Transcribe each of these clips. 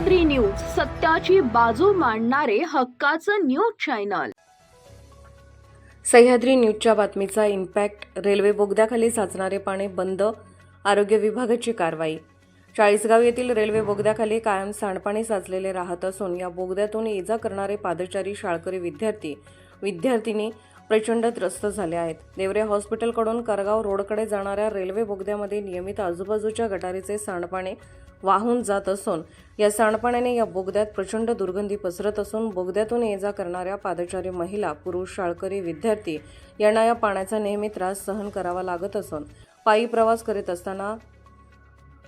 जनतेची बाजू मांडणारे हक्काचं न्यूज चॅनल. सह्याद्री न्यूजच्या बातमीचा इम्पॅक्ट रेल्वे बोगद्याखाली साचणारे पाणी बंद आरोग्य विभागाची कारवाई. चाळीसगाव येथील रेल्वे बोगद्याखाली कायम सांडपाणी साचलेले राहत असून या बोगद्यातून ये जा करणारे पादचारी शाळकरी विद्यार्थी विद्यार्थिनी प्रचंड त्रस्त झाले आहेत. नेवरे हॉस्पिटलकडून करगाव रोडकडे जाणाऱ्या रेल्वे बोगद्यामध्ये नियमित आजूबाजूच्या गटारीचे सांडपाणी वाहून जात असून या सांडपाण्याने या बोगद्यात प्रचंड दुर्गंधी पसरत असून बोगद्यातून ये जा करणाऱ्या पादचारी महिला पुरुष शाळकरी विद्यार्थी यांना या पाण्याचा नेहमी त्रास सहन करावा लागत असून पायी प्रवास करीत असताना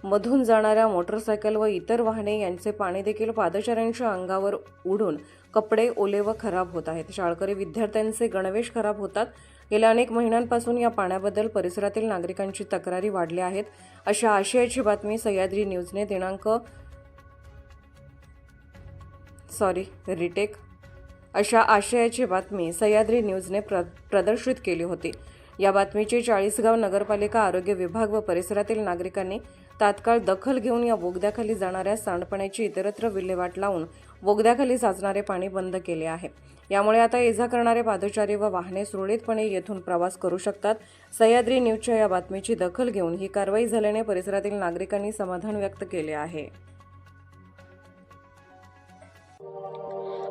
मधून जाणाऱ्या मोटरसायकल व इतर वाहने यांचे पाणी देखील पादचाऱ्यांच्या अंगावर उडून कपडे ओले व खराब होत आहेत. शाळकरी विद्यार्थ्यांचे गणवेश खराब होतात. गेल्या अनेक महिन्यांपासून या पाण्याबद्दल परिसरातील नागरिकांची तक्रारी वाढल्या आहेत. अशा आशयाची बातमी सह्याद्री न्यूजने दिनांक सॉरी रिटेक अशा आशयाची बातमी सह्याद्री न्यूजने प्र प्रदर्शित केली होती. या बातमीची चाळीसगाव नगरपालिका आरोग्य विभाग व परिसरातील नागरिकांनी तात्काळ दखल घेऊन या बोगद्याखाली जाणाऱ्या सांडपाण्याची इतरत्र विल्हेवाट लावून बोगद्याखाली साचणारे पाणी बंद केले आहे. यामुळे आता इजा करणारे पादचारी व वाहने सुरळीतपणे येथून प्रवास करू शकतात. सह्याद्री न्यूजच्या या बातमीची दखल घेऊन ही कारवाई झाल्याने परिसरातील नागरिकांनी समाधान व्यक्त केले आहे.